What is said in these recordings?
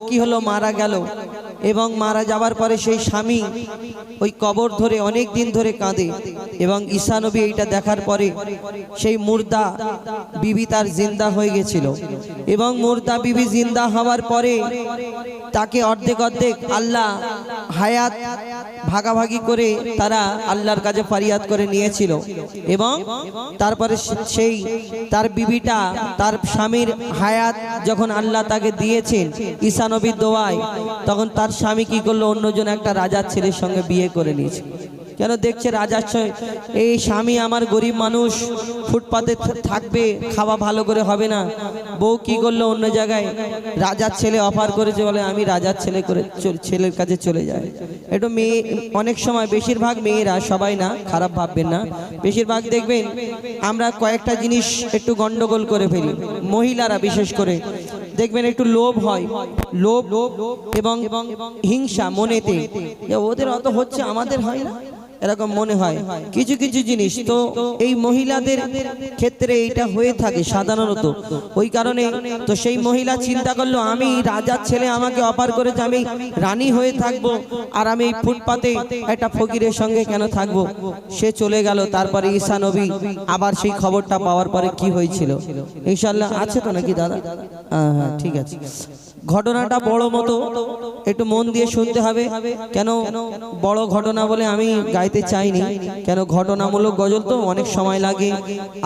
কি হলো মারা গেল? এবং মারা যাওয়ার পরে সেই স্বামী ওই কবর ধরে অনেক দিন ধরে কাঁদে এবং ঈশা নবী এইটা দেখার পরে সেই মুর্দা বিবি তার জিন্দা হয়ে গেছিল এবং মুর্দা বিবি জিন্দা হওয়ার পরে তাকে অর্ধেক অর্ধেক আল্লাহ হায়াত ভাগাভাগি করে তারা আল্লাহর কাছে ফারিয়াদ করে নিয়েছিল এবং তারপরে সেই তার বিবিটা তার স্বামীর হায়াত যখন আল্লাহ তাকে দিয়েছেন ঈসা নবীর দোয়ায়, তখন তার স্বামী কি করল? অন্যজন একটা রাজার ছেলের সঙ্গে বিয়ে করে নিয়েছে। কেন দেখছে রাজার এই স্বামী আমার গরিব মানুষ, ফুটপাতে থাকবে, খাওয়া ভালো করে হবে না। বউ কি করল? অন্য জায়গায় রাজার ছেলে অফার করেছে বলে আমি রাজার ছেলে করে ছেলের কাছে চলে যাই। একটু মেয়ে, অনেক সময় বেশিরভাগ মেয়েরা সবাই না, খারাপ ভাববেন না। বেশিরভাগ দেখবেন আমরা কয়েকটা জিনিস একটু গন্ডগোল করে ফেলি। মহিলারা বিশেষ করে দেখবেন একটু লোভ হয়। লোভ এবং হিংসা মনেতে। ওদের অত হচ্ছে আমাদের হয় না? এরকম মনে হয়। কিছু কিছু জিনিস তো এই মহিলাদের ক্ষেত্রে এটা হয়ে থাকে সাধারণত। ওই কারণে তো সেই মহিলা চিন্তা করল, আমি রাজার ছেলে আমাকে অফার করেছে, আমি রানী হয়ে থাকব আর আমি ফুটপাতে একটা ফকিরের সঙ্গে কেন থাকব? সে চলে গেল, তারপরে ঈশা নবী আবার সেই খবরটা পাওয়ার পরে কি হয়েছিল? ইনশাল্লাহ আছে তো নাকি দাদা? হ্যাঁ হ্যাঁ ঠিক আছে। ঘটনাটা বড় মতো একটু মন দিয়ে শুনতে হবে। কেন বড় ঘটনা বলে আমি গাইতে চাইনি। কেন ঘটনামূলক গজল তো অনেক সময় লাগে।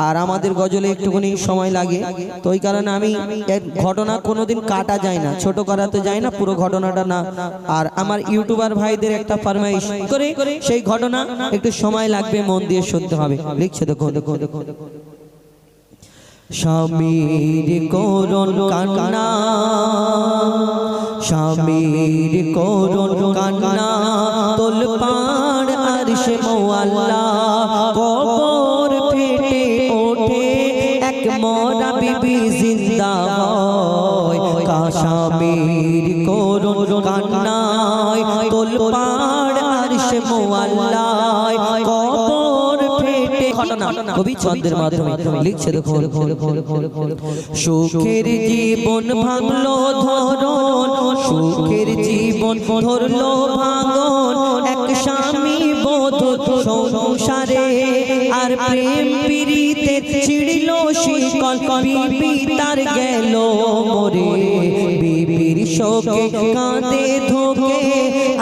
আর আমাদের গজলে একটুখানি সময় লাগে। তো ওই কারণে আমি ঘটনা কোনোদিন কাটা যায় না। ছোট করা তো যায় না, পুরো ঘটনাটা না। আর আমার ইউটিউবার ভাইদের একটা ফরমাইশ করে সেই ঘটনা একটু সময় লাগবে, মন দিয়ে শুনতে হবে। লিখছে দেখো দেখো দেখো দেখো স্বামীর করুণ কান্না। স্বামীর করুণ কান্না। কবি ছন্দের মাধ্যমে লিখছে দেখো সুখের জীবন ভাঙলো ধরন সুখের জীবন ধরলো ভাঙন। এক স্বামী বোধ সংসারে আর প্রেম পিড়িতে ছিড়ল শিকল বিবি তার গেল মরে। বিবির শোকে কাঁদে ধোকে।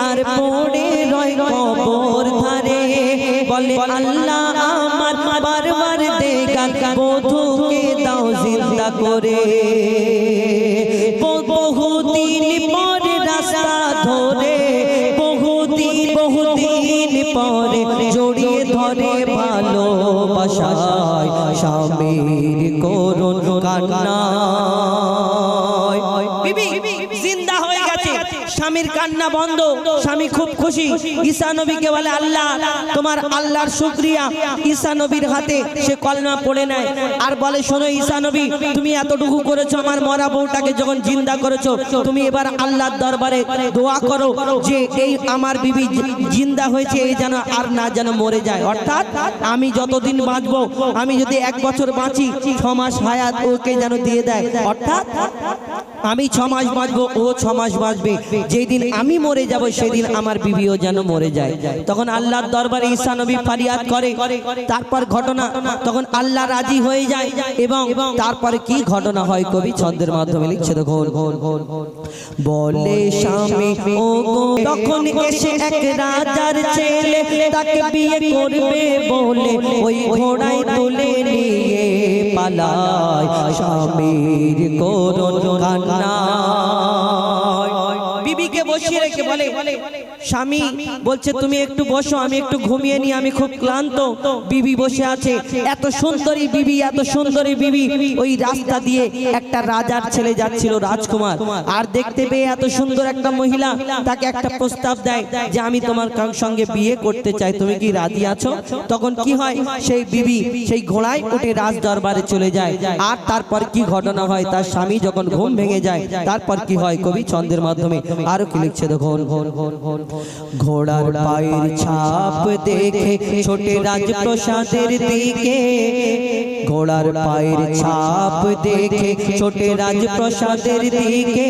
আর পড়ে রয় কবর ধারে। বলে আল্লাহ করে বহুদিন পরে রাস্তা ধরে বহুদিন বহুদিন পরে জড়িয়ে ধরে ভালোবাসায় স্বামীর করুন কান্না। স্বামীর কান্না বন্ধ, স্বামী খুব খুশি। ঈসা নবীকে বলে, আল্লাহ, তোমার আল্লাহর শুক্রিয়া। ঈসা নবীর হাতে সে কলমা পড়ে নেয়। আর বলে, শোনো ঈসা নবী, তুমি এতটুকু করেছ, আমার মরা বউটাকে যখন জিন্দা করেছ, তুমি এবার আল্লাহর দরবারে দোয়া করো যে এই আমার বিবি জিন্দা হয়েছে, এই যেন আর না যেন মরে যায়। অর্থাৎ আমি যতদিন বাঁচবো, আমি যদি এক বছর বাঁচি, ছ মাস হায়াত ওকে যেন দিয়ে দেয়। অর্থাৎ আমি ছ মাস বাঁচবো, ও ছ মাস বাঁচবে। যেই দিন আমি মরে যাব, সেদিন আমার বিবিও যেন মরে যায়। তখন আল্লাহর দরবারে ঈসা নবী ফারিয়াদ করে। তারপর ঘটনা, তখন আল্লাহ রাজি হয়ে যায় এবং তারপরে কি ঘটনা হয় কবি ছন্দের মাধ্যমে লিখছে দেখো বলে স্বামী ও তখন এসে এক রাজার ছেলে তাকে বিয়ে করবে বলে ওই ঘোড়ায় তুলে নিয়ে পালায় স্বামীর করুন কান্না। বিবিকে বসিয়ে রেখে বলে স্বামী বলছে তুমি একটু বসো আমি একটু ঘুমিয়ে নি আমি খুব ক্লান্ত। বিবি বসে আছে এত সুন্দরী বিবি এত সুন্দরী বিবি ওই রাস্তা দিয়ে একটা রাজার ছেলে যাচ্ছিল রাজকুমার। আর দেখতে পেয়ে এত সুন্দর একটা মহিলা তাকে একটা প্রস্তাব দেয় যে আমি তোমার কার সঙ্গে বিয়ে করতে চাই তুমি কি রাজি আছো? তখন কি হয়? সেই বিবি সেই ঘোড়ায় উঠে রাজ দরবারে চলে যায়। আর তারপর কি ঘটনা হয় তার স্বামী যখন ঘুম ভেঙে যায় তারপর কি হয় কবি ছন্দের মাধ্যমে আরও কি লিখছে দেখুন? ঘোড়ার পায়ের ছাপ দেখে ছোটে রাজপ্রসাদের দিকে। ঘোড়ার পায়ের ছাপ দেখে ছোটে রাজপ্রসাদের দিকে।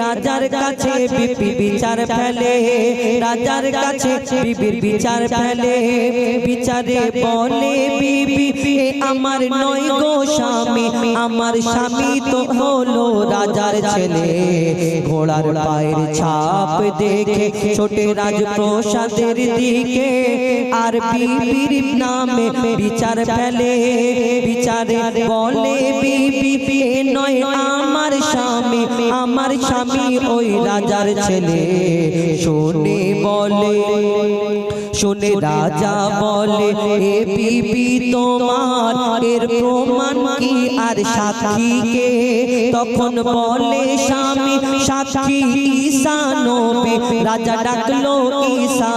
রাজার কাছে বিপি বিচার ফেলে, রাজার কাছে বিবির বিচার ফেলে। বিচারে বলে বিবি আমার নয় গো স্বামী, আমার স্বামী তো হলো রাজার ছেলে। ঘোড়ার পায়ের ছাপ দেখে ছোটে রাজপ্রসাদের দিকে আর বিবির নামে বিচার ফেলে। বিচারে বলে বিবি নয় আমার স্বামী আমার স্বামী ওই রাজার ছেলে। শুনে বলে শুনে রাজা বলে এ বিবি তোমার এর প্রমাণ কি? আর সাক্ষী কে তখন বলে স্বামী সাক্ষী ঈশানো নবী রাজা ডাকলো ঈশা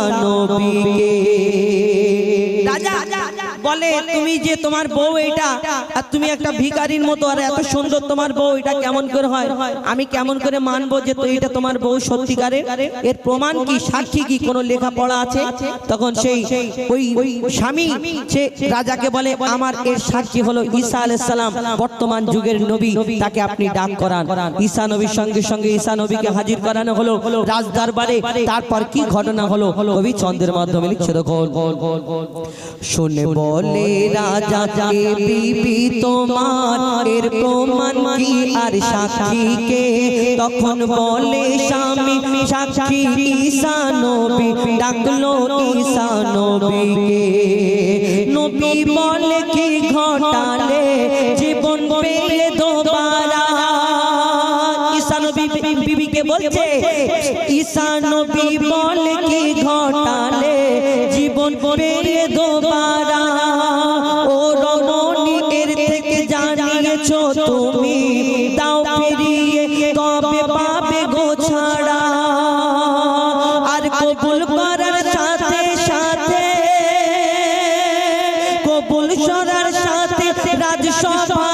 রাজা রাজা বলে তুমি যে তোমার বউ এটা আর তুমি একটা ভিখারির মতো আর এত সুন্দর তোমার বউ এটা কেমন করে হয়? আমি কেমন করে মানবো যে তো এটা তোমার বউ সত্যিকারে? এর প্রমাণ কি? সাক্ষী কি? কোনো লেখাপড়া আছে? তখন সেই ওই ওই স্বামী সে রাজাকে বলে আমার এর সাক্ষী হলো ঈসা আলাইহিস সালাম। বর্তমান যুগের নবী তাকে আপনি ডাক করান। ঈসা নবীর সঙ্গে সঙ্গে ঈসা নবীকে হাজির করানো হলো। রাজ দরবারে তারপর কি ঘটনা হলো? কবি চন্দ্রের মাধ্যমে লিখছে দেখো। শুনে বলে রাজা এ বিবি, তোমার এর প্রমাণ কি? আর সাক্ষীকে তখন বলে, স্বামী, সাক্ষী ঈসা নবী, ডাকলো ঈসা নবীকে। নবী বলে, কি ঘটালে? জীবন পেয়ে দোবারা। ঈসা নবী, বিবিকে বলছে ঈসা নবী বলে, কি ঘটালে? জীবন পেয়ে দোবারা। সাথে রাজসভাতে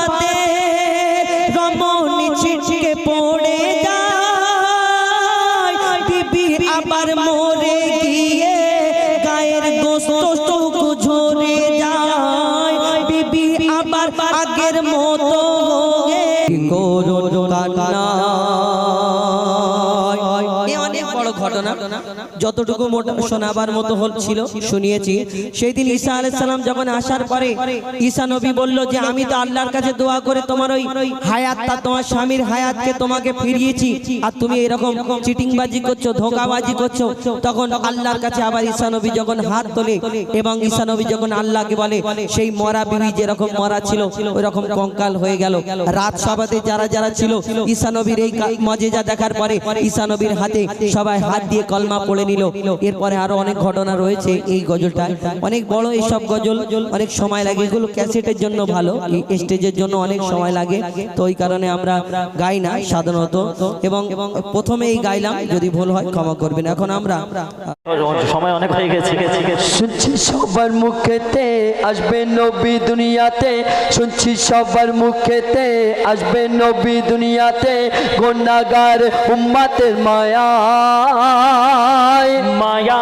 যতটুকু মোটা শোনাবার মতো হচ্ছিল শুনিয়েছি। সেই দিন ঈসা আলাইহিস সালাম যখন আসার পরে, ঈসা নবী বলল যে, আমি তো আল্লাহর কাছে দোয়া করে তোমার ওই হায়াতটা, তোমার স্বামীর হায়াতকে তোমাকে ফিরিয়েছি। আর তুমি এরকম চিটিংবাজি করছ, ধোকাবাজি করছ। তখন আল্লাহর কাছে আবার ঈসা নবী যখন হাত তোলে এবং ঈসা নবী যখন আল্লাহকে বলে, সেই মরা বিবি যেরকম মরা ছিল ওই রকম কঙ্কাল হয়ে গেল। রাত সবাতে যারা যারা ছিল, ঈসা নবীর এই মজেজা দেখার পরে ঈসা নবীর হাতে সবাই হাত দিয়ে কলমা পড়ে নিল। এরপরে আরও অনেক ঘটনা রয়েছে এই গজলটা অনেক বড় এইসব গজল অনেক সময় লাগে। এগুলো ক্যাসেটের জন্য ভালো। স্টেজের জন্য অনেক সময় লাগে। তো ওই কারণে আমরা গাই না সাধারণত। এবং প্রথমেই গাইলাম যদি ভুল হয় ক্ষমা করবেন। এখন আমরা সময় অনেক হয়ে গেছে। শুনছি সবার মুখেতে আসবে নবী দুনিয়াতে। শুনছি সবার মুখেতে আসবে নবী দুনিয়াতে। গুণাগার উম্মাতের মায়া। মায়া।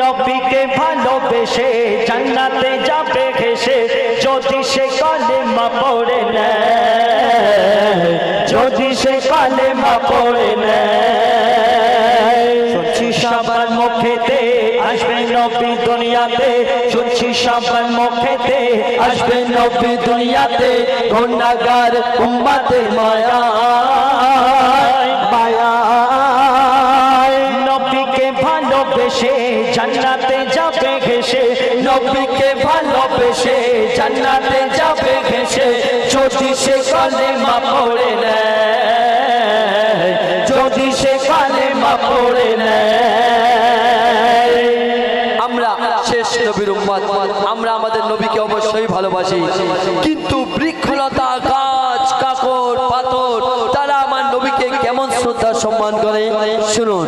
নবীকে ভালোবেসে জান্নাতে যাবে ঘেসে। যদি সে কলেমা পড়ে নেয়, যদি সে কলেমা পড়ে নেয় নবী দুনিয়াতে, শুনছি সবার মুখেতে, আসবে নবী দুনিয়াতে, গুণাগার উম্মাতের মায়া মায়া নবীকে ভালোবেসে জান্নাতে যাবে ঘেসে নবীকে ভালোবেসে জান্নাতে যাবে ঘেসে যদি সে কলেমা পড়ে নেয়, যদি সে কলেমা পড়ে নেয় ভালোবাসি। কিন্তু বৃক্ষলতা গাছ কাকর পাথর তারা আমার নবীকে কেমন শ্রদ্ধা সম্মান করে? শুনুন।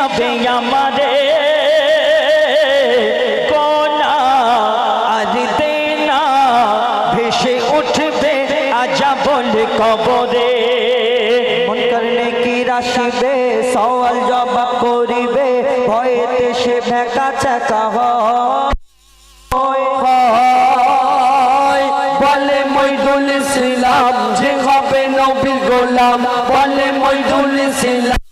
যাবে আমারে? কোনা আর দেনা ভেসে উঠবে আজা বলে কবরে। মন করলে কি রাশিবে সওয়াল জবাব করিবে। ভয়েতে সে ভেকা চাকা। বলে মইদুল ইসলাম, যে হবে নবীর গোলাম। বলে মইদুল ইসলাম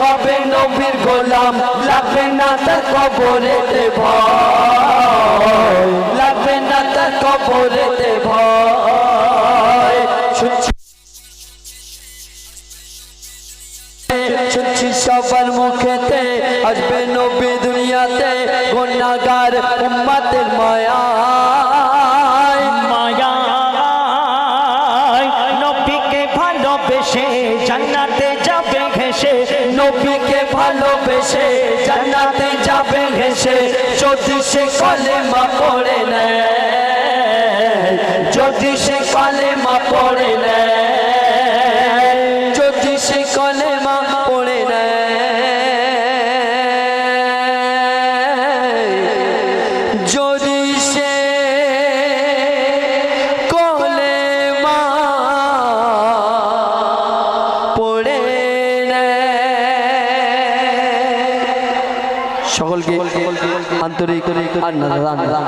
হবে নবীর গোলাম। লাগবে না তার কবরেতে ভয় লাগবে না তার ভয় শুনছি। শুনছি সবার মুখেতে আসবে নবী দুনিয়াতে। গুণাগার উম্মাতের মায়া। সে কলেমা পড়ে নেয়। Vâng.